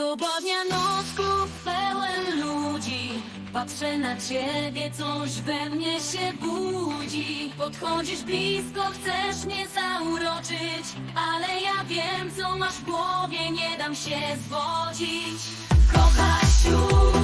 Sobotnia noc, klub pełen ludzi. Patrzę na ciebie, coś we mnie się budzi. Podchodzisz blisko, chcesz mnie zauroczyć Ale ja wiem, co masz w głowie, nie dam się zwodzić. Kochasz